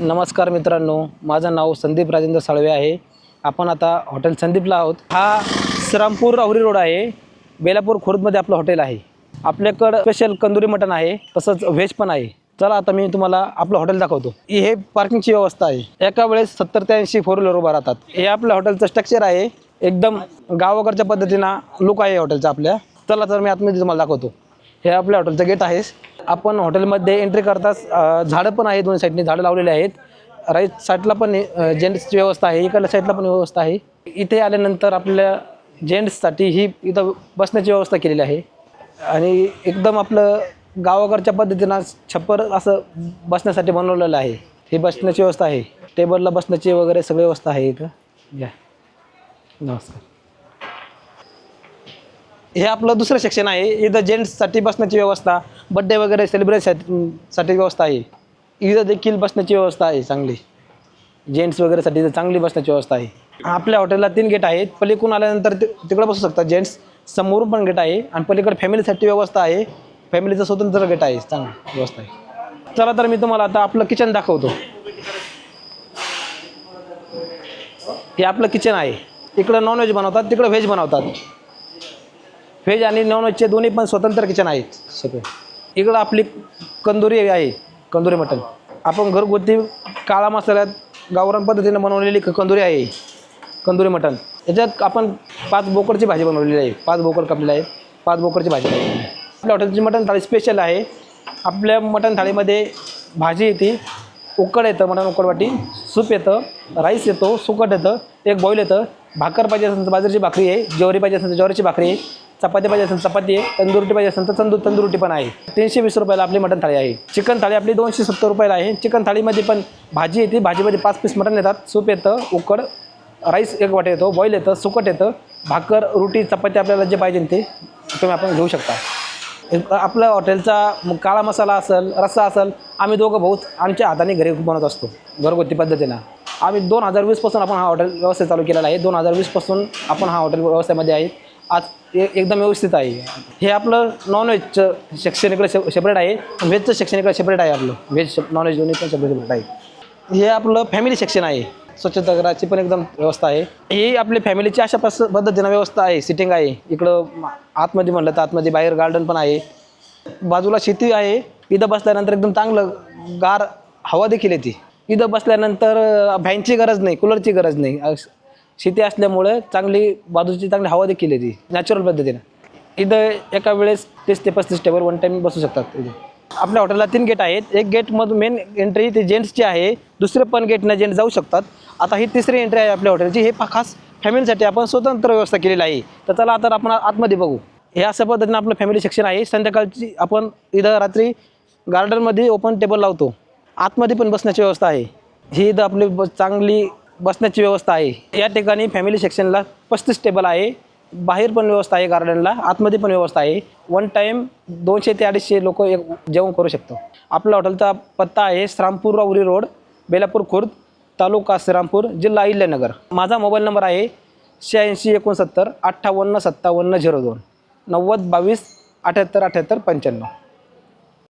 नमस्कार मित्रांनो माझं नाव संदीप राजेंद्र साळवे आहे. आपण आता हॉटेल संदीपला आहोत. हा श्रामपूर अवरी रोड आहे. बेलापूर खुर्दमध्ये आपलं हॉटेल आहे. आपल्याकडं स्पेशल कंदुरी मटण आहे तसंच व्हेज पण आहे. चला आता मी तुम्हाला आपलं हॉटेल दाखवतो. ही हे पार्किंगची व्यवस्था आहे. एका वेळेस सत्तर ते ऐंशी फोर व्हीलर उभा राहतात. हे आपलं हॉटेलचं स्ट्रक्चर आहे. एकदम गावाकडच्या पद्धतीनं लुक आहे हॉटेलचं आपल्या. चला तर मी आतमध्ये तुम्हाला दाखवतो. हे आपल्या हॉटेलचं गेट आहे. आपण हॉटेलमध्ये एंट्री करताच झाडं पण आहे दोन्ही साईडने झाडं लावलेली आहेत. राईट साईडला पण जेंट्सची व्यवस्था आहे इकडल्या साईडला पण व्यवस्था आहे. इथे आल्यानंतर आपल्या जेंट्ससाठी ही इथं बसण्याची व्यवस्था केलेली आहे. आणि एकदम आपलं गावाकडच्या पद्धतीनं छप्पर असं बसण्यासाठी बनवलेलं आहे. ही बसण्याची व्यवस्था आहे. टेबलला बसण्याची वगैरे सगळी व्यवस्था आहे इथं. या. नमस्कार. हे आपलं दुसरं सेक्शन आहे. इथं जेंट्ससाठी बसण्याची व्यवस्था बड्डे वगैरे सेलिब्रेशनसाठी व्यवस्था आहे. इथं देखील बसण्याची व्यवस्था आहे चांगली. जेंट्स वगैरेसाठी इथं चांगली बसण्याची व्यवस्था आहे. आपल्या हॉटेलला तीन गेट आहेत. पलीकडून आल्यानंतर ते तिकडं बसू शकतात जेंट्स. समोरून पण गेट आहे आणि पलीकडे फॅमिलीसाठी व्यवस्था आहे. फॅमिलीचं स्वतंत्र गेट आहे. चांगली व्यवस्था आहे. चला तर मी तुम्हाला आता आपलं किचन दाखवतो. हे आपलं किचन आहे. इकडं नॉनव्हेज बनवतात तिकडं व्हेज बनवतात. व्हेज आणि नॉनव्हेजचे दोन्ही पण स्वतंत्र किचन आहेत सगळे. इकडं आपली कंदुरी आहे कंदुरी मटण. आपण घरगुती काळा मसाल्यात गावरान पद्धतीने बनवलेली कंदुरी आहे. कंदुरी मटण. याच्यात आपण पाच बोकडची भाजी बनवलेली आहे. पाच बोकड कापलेले आहेत. पाच बोकडची भाजी. आहे. आपल्या हॉटेलची मटण थाळी स्पेशल आहे. आपल्या मटण थाळीमध्ये भाजी येते उकड येतं मटण उकडवाटी सूप येतं राईस येतो सुकट येतं एक बॉईल येतं. भाकर पाहिजे असेल तर बाजरीची भाकरी आहे ज्वारी पाहिजे असेल तर ज्वारीची भाकरी आहे. चपाती पाहिजे असेल चपाती आहे तंदुरुटी पाहिजे असेल तर तंदूर तंदुरुटी पण आहे. तीनशे वीस रुपयाला आपली मटण थाळी आहे. चिकन थाळी आपली दोनशे सत्तर रुपयाला आहे. चिकन थाळीमध्ये पण भाजी येते भाजीमध्ये पाच पीस मटण येतात. सूप येतं उकड राईस एक वाटे येतो बॉईल येतं सुकट येतं. भाकर रोटी चपाती आपल्याला जे पाहिजे ते तुम्ही आपण घेऊ शकता. एक आपल्या हॉटेलचा काळा मसाला असेल रस्सा असेल आम्ही दोघं भाऊच आमच्या हाताने घरी बनवत असतो. घरगुती पद्धतीनं. आम्ही दोन हजार वीसपासून आपण हा हॉटेल व्यवस्था चालू केलेला आहे. दोन हजार वीसपासून आपण हा हॉटेल व्यवस्थेमध्ये आहे. आज ए- एकदम व्यवस्थित आहे. हे आपलं नॉनव्हेजचं शैक्षणिकडे सेपरेट आहे. व्हेजचं शैक्षणिकडे सेपरेट आहे आपलं. व्हेज नॉनव्हेज दोन्ही पण सेपरेट सेपरेट आहे. हे आपलं फॅमिली सेक्शन आहे. स्वच्छतागृहाची पण एकदम व्यवस्था आहे. ही आपली फॅमिलीची अशा पस पद्धतीनं व्यवस्था आहे. सिटिंग आहे. इकडं आतमध्ये म्हणलं तर आतमध्ये बाहेर गार्डन पण आहे. बाजूला शेती आहे. इथं बसल्यानंतर एकदम चांगलं गार हवा देखील येते. इथं बसल्यानंतर फॅनची गरज नाही कूलरची गरज नाही. शेती असल्यामुळं चांगली बाजूची चांगली हवा देखील येते नॅचरल पद्धतीनं. इथं एका वेळेस तीस ते पस्तीस टेबल वन टाईम बसू शकतात इथे. आपल्या हॉटेलला तीन गेट आहेत. एक गेटमधून मेन एंट्री ते जेंट्सची आहे दुसरे पण गेटनं जेंट्स जाऊ शकतात. आता ही तिसरी एंट्री आहे आपल्या हॉटेलची हे फा- खास फॅमिलीसाठी आपण स्वतंत्र व्यवस्था केलेली आहे. तर चला आता आपण आतमध्ये बघू. हे अशा पद्धतीनं आपलं फॅमिली सेक्शन आहे. संध्याकाळची आपण इथं रात्री गार्डनमध्ये ओपन टेबल लावतो. आतमध्ये पण बसण्याची व्यवस्था आहे. ही इथं आपली ब चांगली बसण्याची व्यवस्था आहे. या ठिकाणी फॅमिली सेक्शनला पस्तीस टेबल आहे. बाहेर पण व्यवस्था आहे गार्डनला आतमध्ये पण व्यवस्था आहे. वन टाईम दोनशे ते अडीचशे लोक एक जेवण करू शकतो. आपल्या हॉटेलचा पत्ता आहे श्रामपूर राऊरी रोड बेलापूर खुर्द तालुका श्रीरामपूर जिल्हा अहिल्यानगर. माझा मोबाईल नंबर आहे शहाऐंशी एकोणसत्तर अठ्ठावन्न सत्तावन्न झिरो दोन नव्वद बावीस अठ्याहत्तर अठ्याहत्तर पंच्याण्णव.